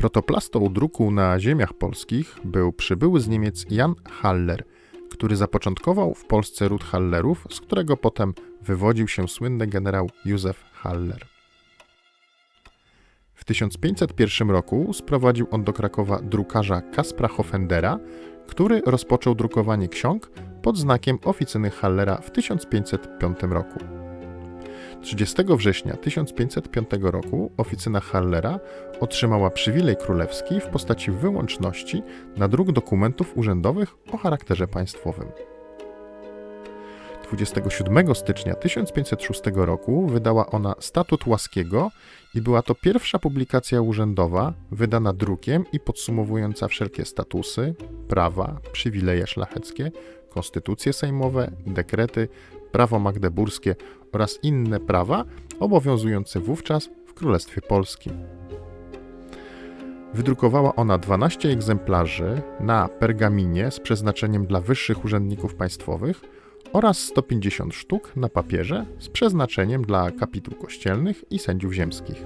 Protoplastą druku na ziemiach polskich był przybyły z Niemiec Jan Haller, który zapoczątkował w Polsce ród Hallerów, z którego potem wywodził się słynny generał Józef Haller. W 1501 roku sprowadził on do Krakowa drukarza Kaspra Hoffendera, który rozpoczął drukowanie ksiąg pod znakiem oficyny Hallera w 1505 roku. 30 września 1505 roku oficyna Hallera otrzymała przywilej królewski w postaci wyłączności na druk dokumentów urzędowych o charakterze państwowym. 27 stycznia 1506 roku wydała ona Statut Łaskiego i była to pierwsza publikacja urzędowa wydana drukiem i podsumowująca wszelkie statusy, prawa, przywileje szlacheckie, konstytucje sejmowe, dekrety, prawo magdeburskie oraz inne prawa obowiązujące wówczas w Królestwie Polskim. Wydrukowała ona 12 egzemplarzy na pergaminie z przeznaczeniem dla wyższych urzędników państwowych oraz 150 sztuk na papierze z przeznaczeniem dla kapituł kościelnych i sędziów ziemskich.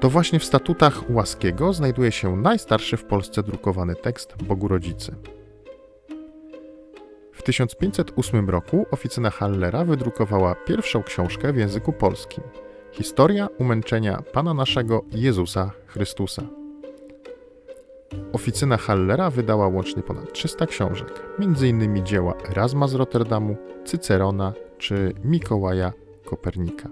To właśnie w statutach Łaskiego znajduje się najstarszy w Polsce drukowany tekst Bogu Rodzicy. W 1508 roku oficyna Hallera wydrukowała pierwszą książkę w języku polskim Historia umęczenia Pana naszego Jezusa Chrystusa. Oficyna Hallera wydała łącznie ponad 300 książek, m.in. dzieła Erasma z Rotterdamu, Cycerona czy Mikołaja Kopernika.